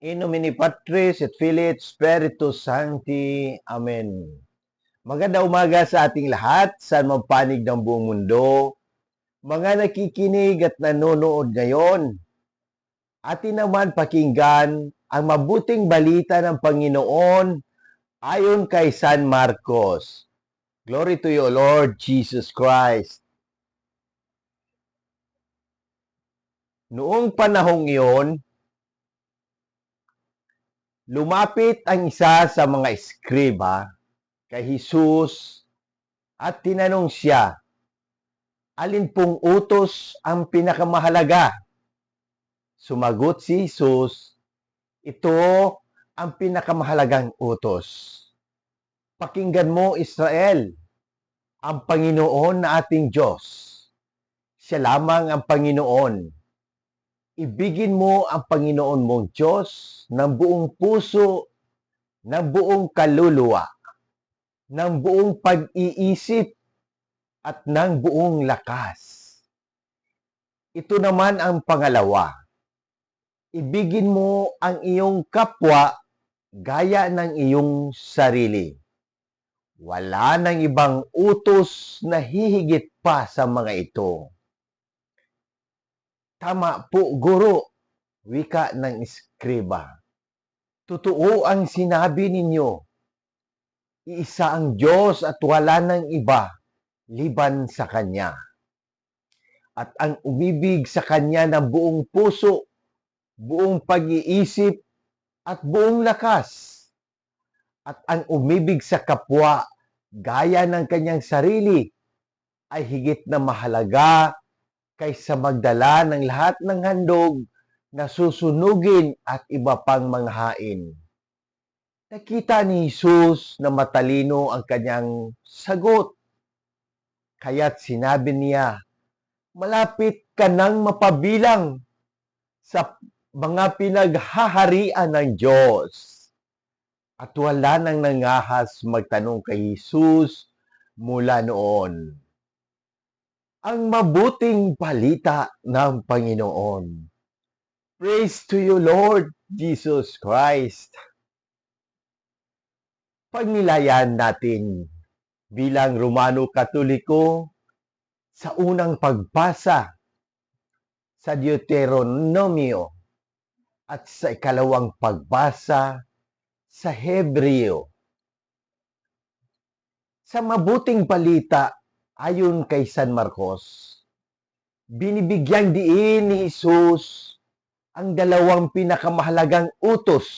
In nomine Patris et Filii et Spiritus Sancti. Amen. Maganda umaga sa ating lahat, saan magpanig ng buong mundo. Mga nakikinig at nanonood ngayon, atin naman pakinggan ang mabuting balita ng Panginoon ayon kay San Marcos. Glory to you, Lord Jesus Christ. Noong panahong iyon, lumapit ang isa sa mga eskriba kay Jesus at tinanong siya, alin pong utos ang pinakamahalaga? Sumagot si Jesus, ito ang pinakamahalagang utos. Pakinggan mo, Israel, ang Panginoon na ating Diyos. Siya lamang ang Panginoon. Ibigin mo ang Panginoon mong Diyos ng buong puso, ng buong kaluluwa, ng buong pag-iisip, at ng buong lakas. Ito naman ang pangalawa. Ibigin mo ang iyong kapwa gaya ng iyong sarili. Wala nang ibang utos na hihigit pa sa mga ito. Tama po, guro, wika ng iskriba. Totoo ang sinabi ninyo. Iisa ang Diyos at wala nang iba liban sa Kanya. At ang umibig sa Kanya ng buong puso, buong pag-iisip, at buong lakas. At ang umibig sa kapwa gaya ng kanyang sarili ay higit na mahalaga kaysa magdala ng lahat ng handog na susunugin at iba pang mga hain. Nakita ni Jesus na matalino ang kanyang sagot. Kaya't sinabi niya, malapit ka nang mapabilang sa mga pinaghaharian ng Diyos. At wala nang nangahas magtanong kay Jesus mula noon ang mabuting balita ng Panginoon. Praise to you, Lord Jesus Christ. Pagnilayan natin bilang Romano Katoliko sa unang pagbasa sa Deuteronomio at sa ikalawang pagbasa sa Hebreo. Sa mabuting balita ayon kay San Marcos, binibigyang diin ni Jesus ang dalawang pinakamahalagang utos.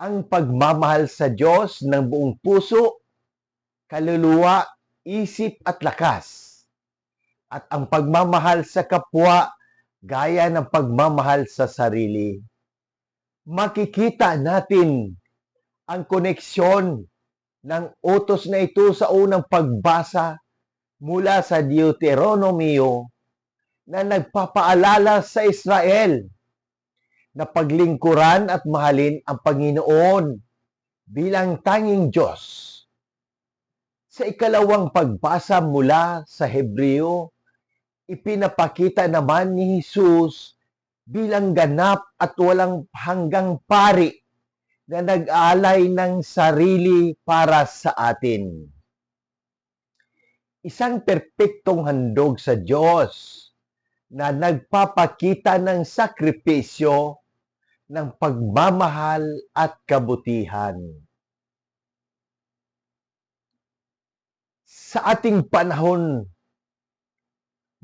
Ang pagmamahal sa Diyos ng buong puso, kaluluwa, isip at lakas. At ang pagmamahal sa kapwa gaya ng pagmamahal sa sarili. Makikita natin ang koneksyon ng utos na ito sa unang pagbasa mula sa Deuteronomio na nagpapaalala sa Israel na paglingkuran at mahalin ang Panginoon bilang tanging Diyos. Sa ikalawang pagbasa mula sa Hebreo, ipinapakita naman ni Jesus bilang ganap at walang hanggang pari na nag-alay ng sarili para sa atin. Isang perpektong handog sa Diyos na nagpapakita ng sakripisyo ng pagmamahal at kabutihan. Sa ating panahon,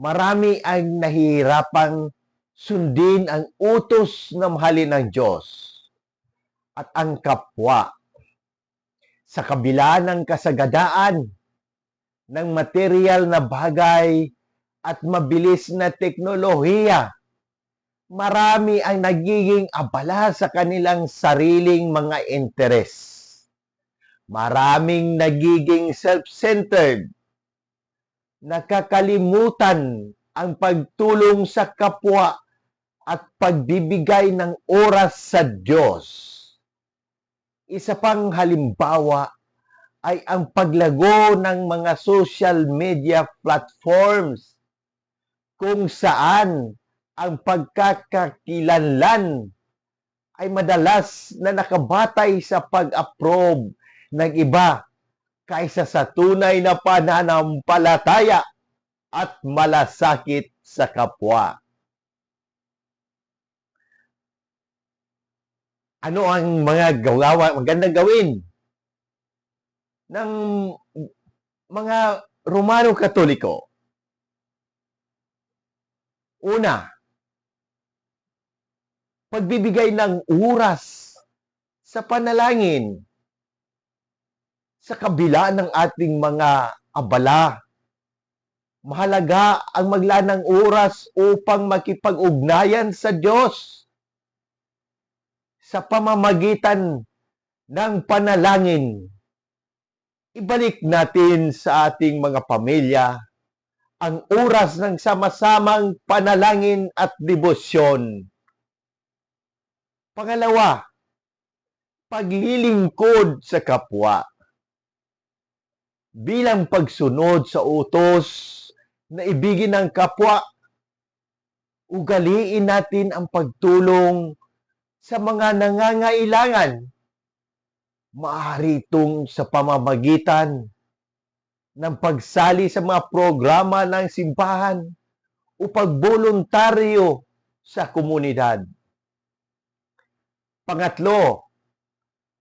marami ang nahihirapang sundin ang utos na mahalin ng Diyos at ang kapwa. Sa kabila ng kasagadaan ng material na bagay at mabilis na teknolohiya, marami ang nagiging abala sa kanilang sariling mga interes. Maraming nagiging self-centered, nakakalimutan ang pagtulong sa kapwa at pagbibigay ng oras sa Diyos. Isa pang halimbawa ay ang paglago ng mga social media platforms kung saan ang pagkakakilanlan ay madalas na nakabatay sa pag-approve ng iba kaysa sa tunay na pananampalataya at malasakit sa kapwa. Ano ang mga gawawa, magandang gawin ng mga Romano Katoliko? Una, pagbibigay ng oras sa panalangin sa kabila ng ating mga abala. Mahalaga ang magla ng oras upang makipag-ugnayan sa Diyos sa pamamagitan ng panalangin. Ibalik natin sa ating mga pamilya ang oras ng sama-samang panalangin at debosyon. Pangalawa, paglilingkod sa kapwa. Bilang pagsunod sa utos na ibigin ng kapwa, ugaliin natin ang pagtulong sa mga nangangailangan. Maaari itong sa pamamagitan ng pagsali sa mga programa ng simbahan o pagboluntaryo sa komunidad. Pangatlo,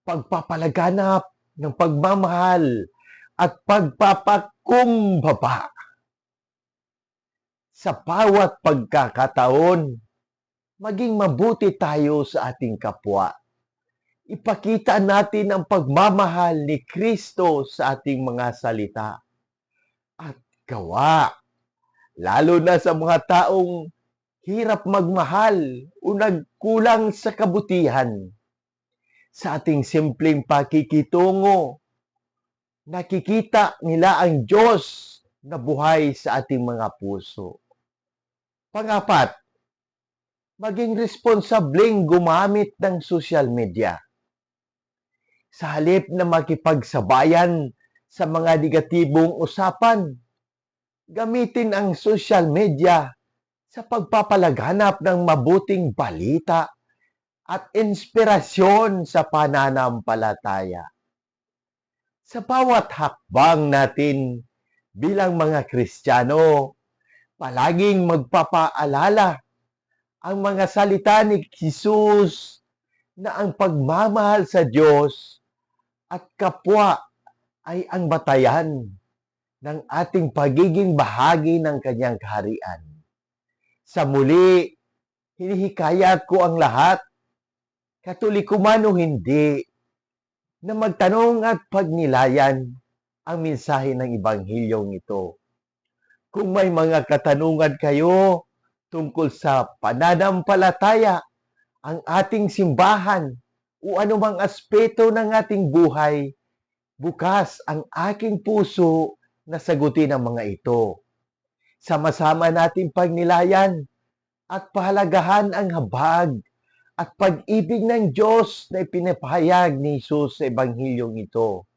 pagpapalaganap ng pagmamahal at pagpapakumbaba. Sa bawat pagkakataon, maging mabuti tayo sa ating kapwa. Ipakita natin ang pagmamahal ni Kristo sa ating mga salita at gawa. Lalo na sa mga taong hirap magmahal o nagkulang sa kabutihan. Sa ating simpleng pakikitungo, nakikita nila ang Diyos na buhay sa ating mga puso. Pangapat, maging responsableng gumamit ng social media. Sa halip na makipagsabayan sa mga negatibong usapan, gamitin ang social media sa pagpapalaganap ng mabuting balita at inspirasyon sa pananampalataya. Sa bawat hakbang natin bilang mga Kristiyano, palaging magpapaalala ang mga salita ni Jesus na ang pagmamahal sa Diyos at kapwa ay ang batayan ng ating pagiging bahagi ng kanyang kaharian. Sa muli, hinihikayat ko ang lahat, katoliko man o hindi, na magtanong at pagnilayan ang mensahe ng Ebanghilyong ito. Kung may mga katanungan kayo tungkol sa pananampalataya, ang ating simbahan, o anumang aspeto ng ating buhay, bukas ang aking puso na sagutin ang mga ito. Sama-sama nating pagnilayan at pahalagahan ang habag at pag-ibig ng Diyos na ipinapahayag ni Jesus sa Ebanghilyong ito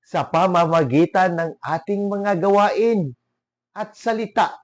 sa pamamagitan ng ating mga gawain at salita.